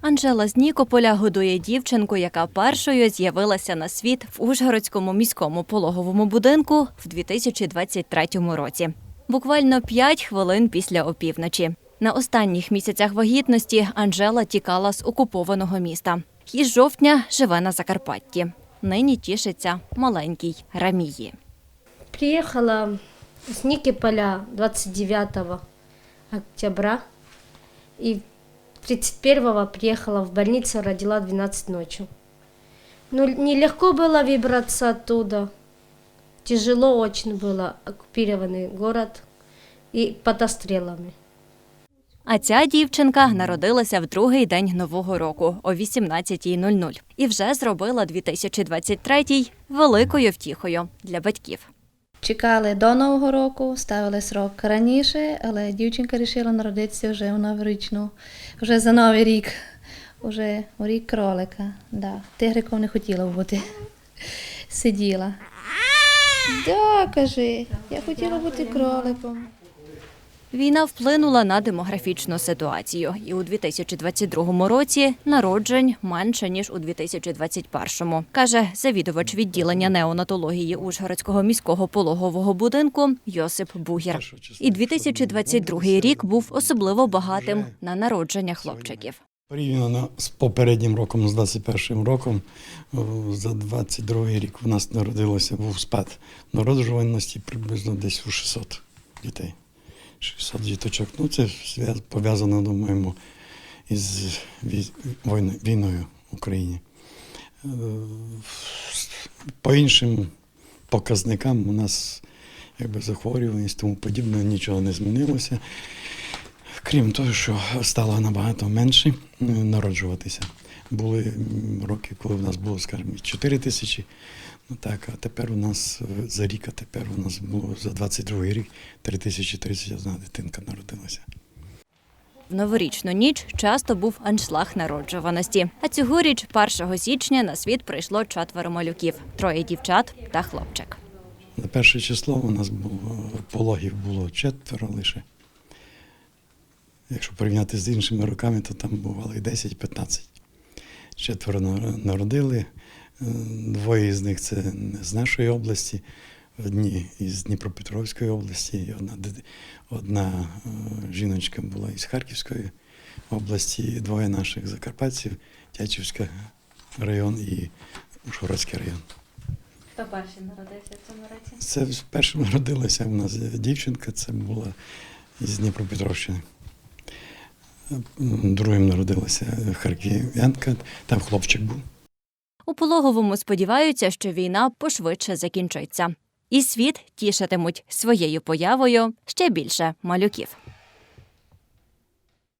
Анжела з Нікополя годує дівчинку, яка першою з'явилася на світ в Ужгородському міському пологовому будинку в 2023 році. Буквально 5 хвилин після опівночі. На останніх місяцях вагітності Анжела тікала з окупованого міста. І з жовтня живе на Закарпатті. Нині тішиться маленькій Рамії. Приехала с Никиполя 29 октября и 31 приехала в больницу, родила 12 ночью. Ну, нелегко было выбраться оттуда. Тяжело очень было, оккупированный город и под обстрелами. А ця дівчинка народилася в другий день нового року о 18.00 і вже зробила 2023 великою втіхою для батьків. Чекали до Нового року, ставили срок раніше, але дівчинка вирішила народитися вже в новорічну, вже за Новий рік, вже у рік кролика. Да. Тигриком не хотіла бути. Сиділа. Да, кажи, я хотіла бути кроликом. Війна вплинула на демографічну ситуацію, і у 2022 році народжень менше ніж у 2021, каже завідувач відділення неонатології Ужгородського міського пологового будинку Йосип Бугір. І 2022 рік був особливо багатим на народження хлопчиків. Порівняно з попереднім роком, з 21 роком, за 22 рік у нас народилося був спад народжуваності приблизно десь у 600 дітей. 600 діточок. Ну, це пов'язано, думаємо, із війною, війною в Україні. Е, По іншим показникам у нас якби захворюваність, тому подібне нічого не змінилося. Крім того, що стало набагато менше е, народжуватися. Були роки, коли в нас було, скажімо, 4 тисячі. Ну так, а тепер у нас е, за рік, а тепер у нас було за 22 рік 3031 дитинка народилася. В новорічну ніч часто був аншлаг народжуваності. А цьогоріч, 1 січня, на світ прийшло четверо малюків: троє дівчат та хлопчик. На перше число у нас було пологів було четверо лише. Якщо порівняти з іншими роками, то там бувало і 10-15. Четверо народили. Е, Двоє з них це з нашої області, одні із Дніпропетровської області, і одна, одна е, жіночка була із Харківської області, і двоє наших закарпатців, Тячівський район і Ужгородський район. Хто перший народився в цьому році? Це першим народилася у нас дівчинка, це була з Дніпропетровщини. Другим народилася харків'янка, там хлопчик був. У пологовому сподіваються, що війна пошвидше закінчиться. І світ тішитимуть своєю появою ще більше малюків.